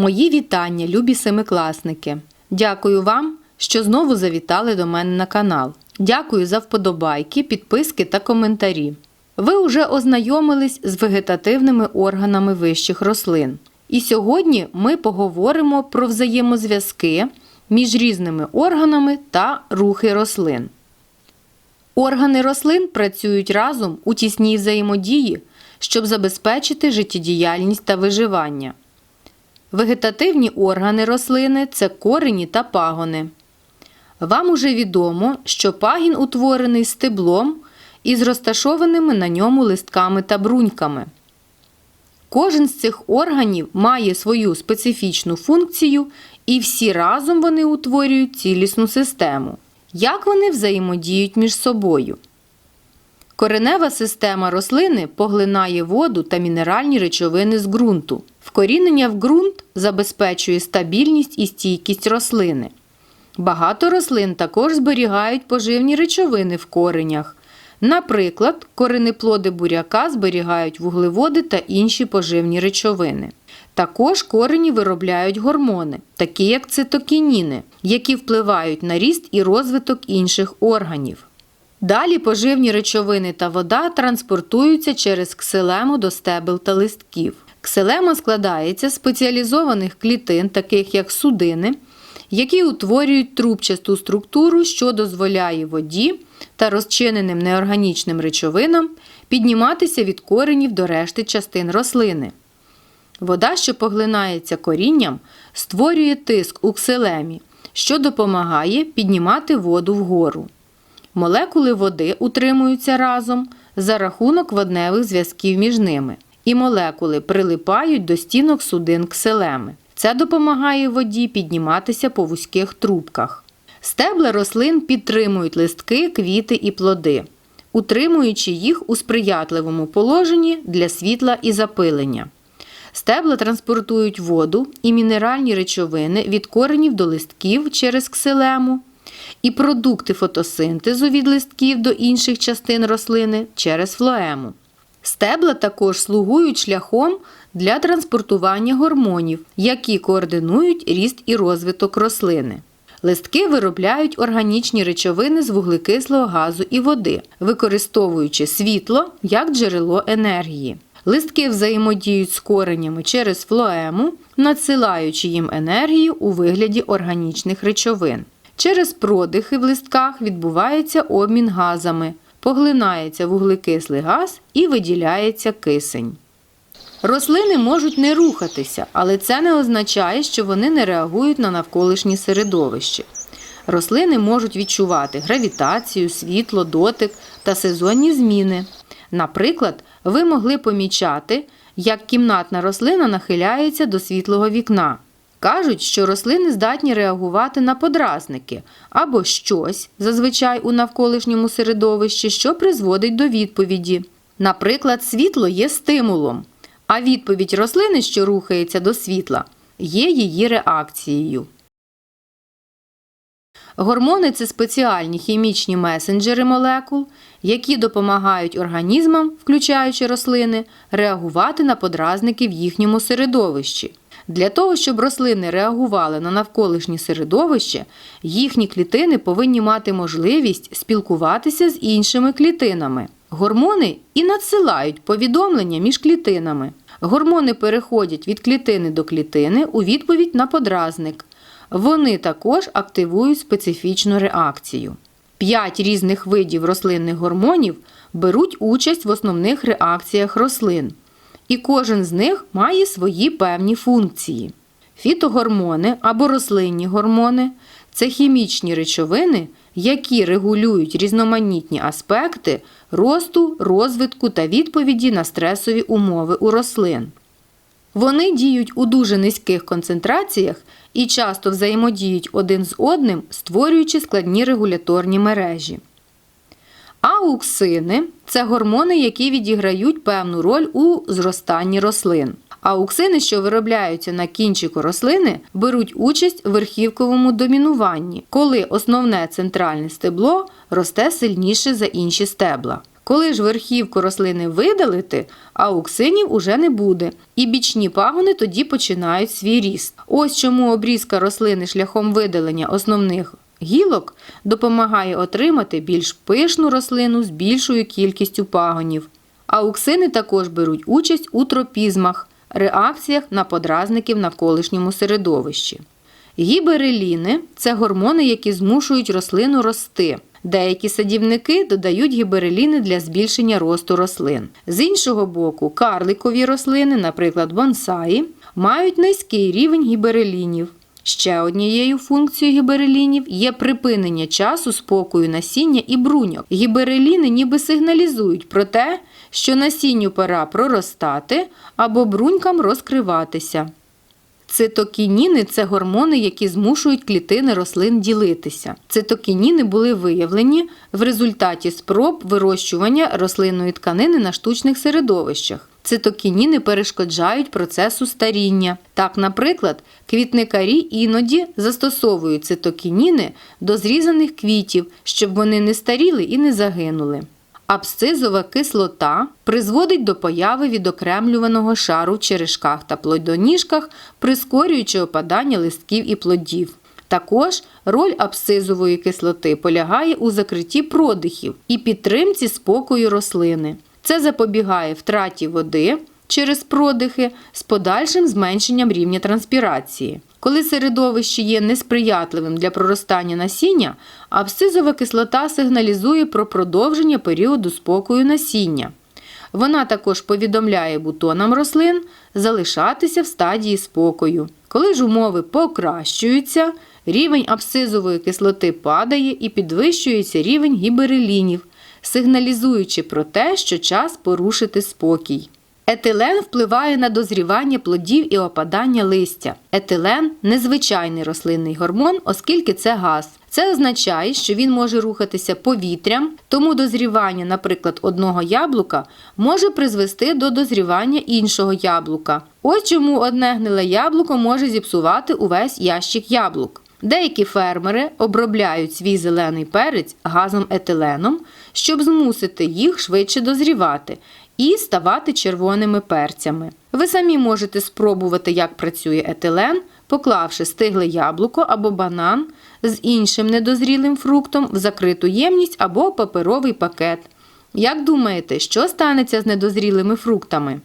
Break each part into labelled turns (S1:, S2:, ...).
S1: Мої вітання, любі семикласники! Дякую вам, що знову завітали до мене на канал. Дякую за вподобайки, підписки та коментарі. Ви вже ознайомились з вегетативними органами вищих рослин. І сьогодні ми поговоримо про взаємозв'язки між різними органами та рухи рослин. Органи рослин працюють разом у тісній взаємодії, щоб забезпечити життєдіяльність та виживання. Вегетативні органи рослини це корені та пагони. Вам уже відомо, що пагін утворений стеблом із розташованими на ньому листками та бруньками. Кожен з цих органів має свою специфічну функцію, і всі разом вони утворюють цілісну систему. Як вони взаємодіють між собою? Коренева система рослини поглинає воду та мінеральні речовини з ґрунту. Вкорінення в ґрунт забезпечує стабільність і стійкість рослини. Багато рослин також зберігають поживні речовини в коренях. Наприклад, коренеплоди буряка зберігають вуглеводи та інші поживні речовини. Також корені виробляють гормони, такі як цитокініни, які впливають на ріст і розвиток інших органів. Далі поживні речовини та вода транспортуються через ксилему до стебел та листків. Ксилема складається з спеціалізованих клітин, таких як судини, які утворюють трубчасту структуру, що дозволяє воді та розчиненим неорганічним речовинам підніматися від коренів до решти частин рослини. Вода, що поглинається корінням, створює тиск у ксилемі, що допомагає піднімати воду вгору. Молекули води утримуються разом за рахунок водневих зв'язків між ними, і молекули прилипають до стінок судин ксилеми. Це допомагає воді підніматися по вузьких трубках. Стебла рослин підтримують листки, квіти і плоди, утримуючи їх у сприятливому положенні для світла і запилення. Стебла транспортують воду і мінеральні речовини від коренів до листків через ксилему, і продукти фотосинтезу від листків до інших частин рослини через флоему. Стебла також слугують шляхом для транспортування гормонів, які координують ріст і розвиток рослини. Листки виробляють органічні речовини з вуглекислого газу і води, використовуючи світло як джерело енергії. Листки взаємодіють з коренями через флоему, надсилаючи їм енергію у вигляді органічних речовин. Через продихи в листках відбувається обмін газами, поглинається вуглекислий газ і виділяється кисень. Рослини можуть не рухатися, але це не означає, що вони не реагують на навколишнє середовище. Рослини можуть відчувати гравітацію, світло, дотик та сезонні зміни. Наприклад, ви могли помічати, як кімнатна рослина нахиляється до світлого вікна. Кажуть, що рослини здатні реагувати на подразники або щось, зазвичай у навколишньому середовищі, що призводить до відповіді. Наприклад, світло є стимулом, а відповідь рослини, що рухається до світла, є її реакцією. Гормони це спеціальні хімічні месенджери молекул, які допомагають організмам, включаючи рослини, реагувати на подразники в їхньому середовищі. Для того, щоб рослини реагували на навколишнє середовище, їхні клітини повинні мати можливість спілкуватися з іншими клітинами. Гормони і надсилають повідомлення між клітинами. Гормони переходять від клітини до клітини у відповідь на подразник. Вони також активують специфічну реакцію. П'ять різних видів рослинних гормонів беруть участь в основних реакціях рослин і кожен з них має свої певні функції. Фітогормони або рослинні гормони це хімічні речовини, які регулюють різноманітні аспекти росту, розвитку та відповіді на стресові умови у рослин. Вони діють у дуже низьких концентраціях і часто взаємодіють один з одним, створюючи складні регуляторні мережі. Ауксини це гормони, які відіграють певну роль у зростанні рослин. Ауксини, що виробляються на кінчику рослини, беруть участь в верхівковому домінуванні, коли основне центральне стебло росте сильніше за інші стебла. Коли ж верхівку рослини видалити, ауксинів уже не буде, і бічні пагони тоді починають свій ріст. Ось чому обрізка рослини шляхом видалення основних гілок допомагає отримати більш пишну рослину з більшою кількістю пагонів. Ауксини також беруть участь у тропізмах, реакціях на подразники в навколишньому середовищі. Гібереліни це гормони, які змушують рослину рости. Деякі садівники додають гібереліни для збільшення росту рослин. З іншого боку, карликові рослини, наприклад, бонсаї, мають низький рівень гіберелінів. Ще однією функцією гіберелінів є припинення часу спокою насіння і бруньок. Гібереліни ніби сигналізують про те, що насінню пора проростати або брунькам розкриватися. Цитокініни це гормони, які змушують клітини рослин ділитися. Цитокініни були виявлені в результаті спроб вирощування рослинної тканини на штучних середовищах. Цитокініни перешкоджають процесу старіння. Так, наприклад, квітникарі іноді застосовують цитокініни до зрізаних квітів, щоб вони не старіли і не загинули. Абсцизова кислота призводить до появи відокремлюваного шару в черешках та плодоніжках, прискорюючи опадання листків і плодів. Також роль абсцизової кислоти полягає у закритті продихів і підтримці спокою рослини. Це запобігає втраті води через продихи з подальшим зменшенням рівня транспірації. Коли середовище є несприятливим для проростання насіння, абсцизова кислота сигналізує про продовження періоду спокою насіння. Вона також повідомляє бутонам рослин залишатися в стадії спокою. Коли ж умови покращуються, рівень абсцизової кислоти падає і підвищується рівень гіберелінів, сигналізуючи про те, що час порушити спокій. Етилен впливає на дозрівання плодів і опадання листя. Етилен незвичайний рослинний гормон, оскільки це газ. Це означає, що він може рухатися повітрям, тому дозрівання, наприклад, одного яблука може призвести до дозрівання іншого яблука. Ось чому одне гниле яблуко може зіпсувати увесь ящик яблук. Деякі фермери обробляють свій зелений перець газом етиленом, щоб змусити їх швидше дозрівати і ставати червоними перцями. Ви самі можете спробувати, як працює етилен, поклавши стигле яблуко або банан з іншим недозрілим фруктом в закриту ємність або паперовий пакет. Як думаєте, що станеться з недозрілими фруктами?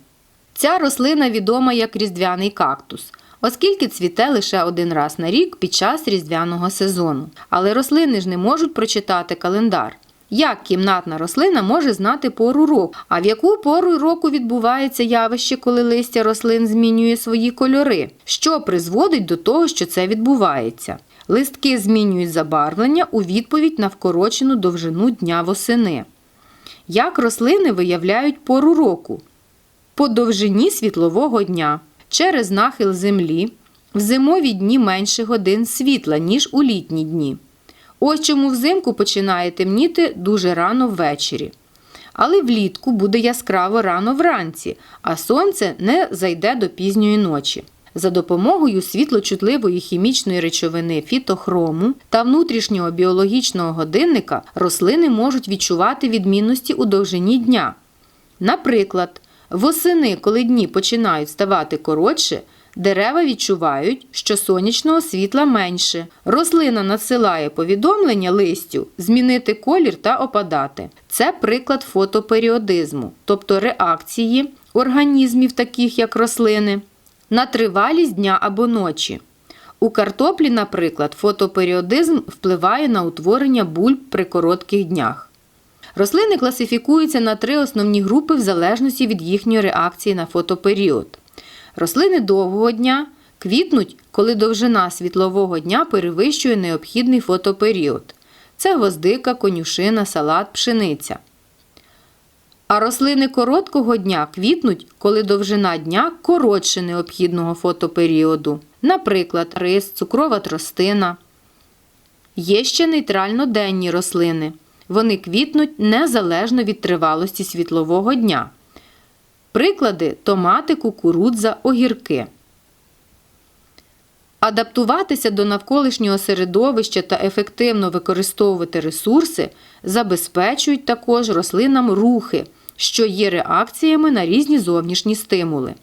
S1: Ця рослина відома як різдвяний кактус, оскільки цвіте лише один раз на рік під час різдвяного сезону. Але рослини ж не можуть прочитати календар. Як кімнатна рослина може знати пору року? А в яку пору року відбувається явище, коли листя рослин змінює свої кольори? Що призводить до того, що це відбувається? Листки змінюють забарвлення у відповідь на вкорочену довжину дня восени. Як рослини виявляють пору року? По довжині світлового дня. Через нахил землі в зимові дні менше годин світла, ніж у літні дні. Ось чому взимку починає темніти дуже рано ввечері. Але влітку буде яскраво рано вранці, а сонце не зайде до пізньої ночі. За допомогою світлочутливої хімічної речовини фітохрому та внутрішнього біологічного годинника рослини можуть відчувати відмінності у довжині дня. Наприклад, восени, коли дні починають ставати коротше, Дерева відчувають, що сонячного світла менше. Рослина надсилає повідомлення листю змінити колір та опадати. Це приклад фотоперіодизму, тобто реакції організмів, таких як рослини, на тривалість дня або ночі. У картоплі, наприклад, фотоперіодизм впливає на утворення бульб при коротких днях. Рослини класифікуються на три основні групи в залежності від їхньої реакції на фотоперіод. Рослини довгого дня квітнуть, коли довжина світлового дня перевищує необхідний фотоперіод. Це гвоздика, конюшина, салат, пшениця. А рослини короткого дня квітнуть, коли довжина дня коротше необхідного фотоперіоду. Наприклад, рис, цукрова тростина. Є ще нейтрально-денні рослини. Вони квітнуть незалежно від тривалості світлового дня. Приклади томати, кукурудза, огірки. Адаптуватися до навколишнього середовища та ефективно використовувати ресурси забезпечують також рослинам рухи, що є реакціями на різні зовнішні стимули.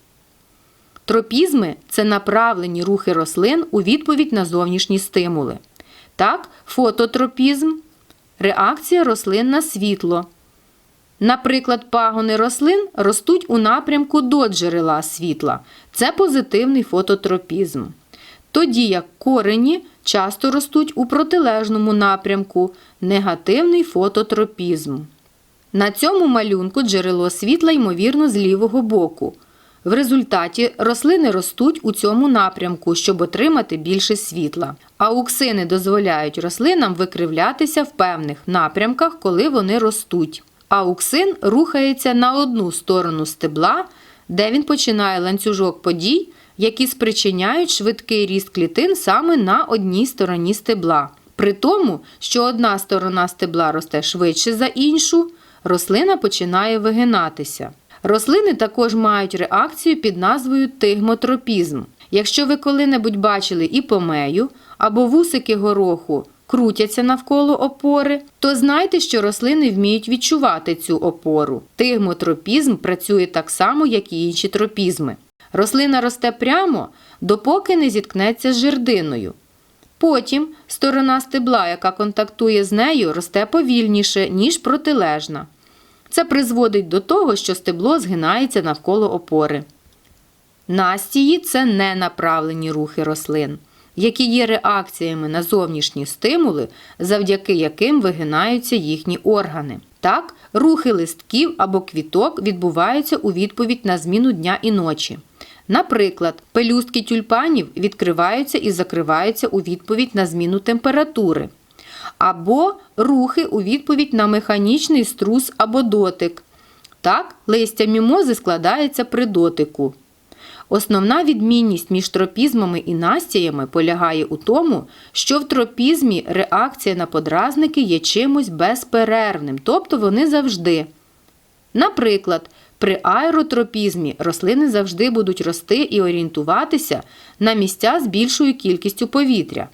S1: Тропізми це направлені рухи рослин у відповідь на зовнішні стимули. Так, фототропізм реакція рослин на світло. Наприклад, пагони рослин ростуть у напрямку до джерела світла. Це позитивний фототропізм. Тоді як корені часто ростуть у протилежному напрямку негативний фототропізм. На цьому малюнку джерело світла, ймовірно, з лівого боку. В результаті рослини ростуть у цьому напрямку, щоб отримати більше світла. Ауксини дозволяють рослинам викривлятися в певних напрямках, коли вони ростуть. Ауксин рухається на одну сторону стебла, де він починає ланцюжок подій, які спричиняють швидкий ріст клітин саме на одній стороні стебла. При тому, що одна сторона стебла росте швидше за іншу, рослина починає вигинатися. Рослини також мають реакцію під назвою тигмотропізм. Якщо ви коли-небудь бачили іпомею або вусики гороху крутяться навколо опори, то знайте, що рослини вміють відчувати цю опору. Тигмотропізм працює так само, як і інші тропізми. Рослина росте прямо, допоки не зіткнеться з жердиною. Потім сторона стебла, яка контактує з нею, росте повільніше, ніж протилежна. Це призводить до того, що стебло згинається навколо опори. Настії це ненаправлені рухи рослин, які є реакціями на зовнішні стимули, завдяки яким вигинаються їхні органи. Так, рухи листків або квіток відбуваються у відповідь на зміну дня і ночі. Наприклад, пелюстки тюльпанів відкриваються і закриваються у відповідь на зміну температури або рухи у відповідь на механічний струс або дотик. Так, листя мімози складається при дотику. Основна відмінність між тропізмами і настіями полягає у тому, що в тропізмі реакція на подразники є чимось безперервним, тобто вони завжди. Наприклад, при аеротропізмі рослини завжди будуть рости і орієнтуватися на місця з більшою кількістю повітря.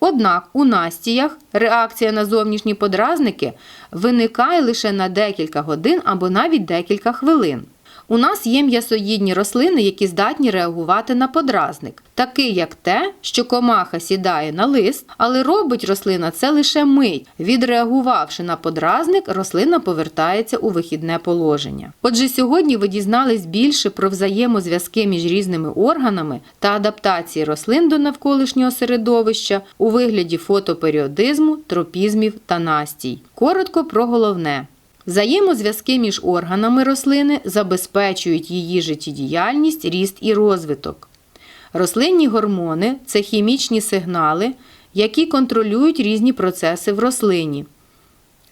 S1: Однак у настіях реакція на зовнішні подразники виникає лише на декілька годин або навіть декілька хвилин. У нас є м'ясоїдні рослини, які здатні реагувати на подразник, такий як те, що комаха сідає на лист, але робить рослина це лише мить. Відреагувавши на подразник, рослина повертається у вихідне положення. Отже, сьогодні ви дізнались більше про взаємозв'язки між різними органами та адаптації рослин до навколишнього середовища у вигляді фотоперіодизму, тропізмів та настій. Коротко про головне. Взаємозв'язки між органами рослини забезпечують її життєдіяльність, ріст і розвиток. Рослинні гормони це хімічні сигнали, які контролюють різні процеси в рослині.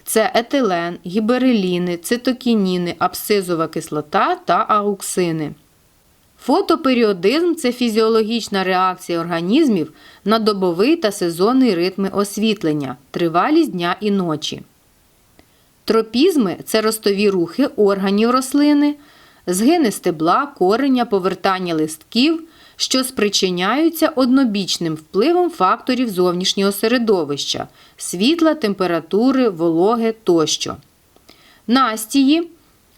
S1: Це етилен, гібереліни, цитокініни, абсцизова кислота та ауксини. Фотоперіодизм це фізіологічна реакція організмів на добовий та сезонний ритми освітлення, тривалість дня і ночі. Тропізми це ростові рухи органів рослини, згини стебла, кореня, повертання листків, що спричиняються однобічним впливом факторів зовнішнього середовища світла, температури, вологи тощо. Настії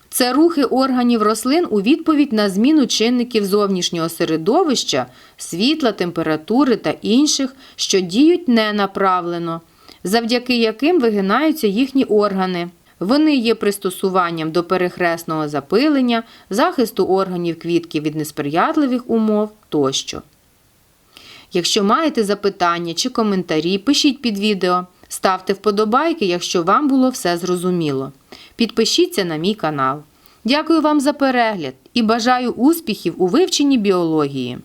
S1: це рухи органів рослин у відповідь на зміну чинників зовнішнього середовища, світла, температури та інших, що діють ненаправлено завдяки яким вигинаються їхні органи. Вони є пристосуванням до перехресного запилення, захисту органів квітки від несприятливих умов тощо. Якщо маєте запитання чи коментарі, пишіть під відео, ставте вподобайки, якщо вам було все зрозуміло. Підпишіться на мій канал. Дякую вам за перегляд і бажаю успіхів у вивченні біології.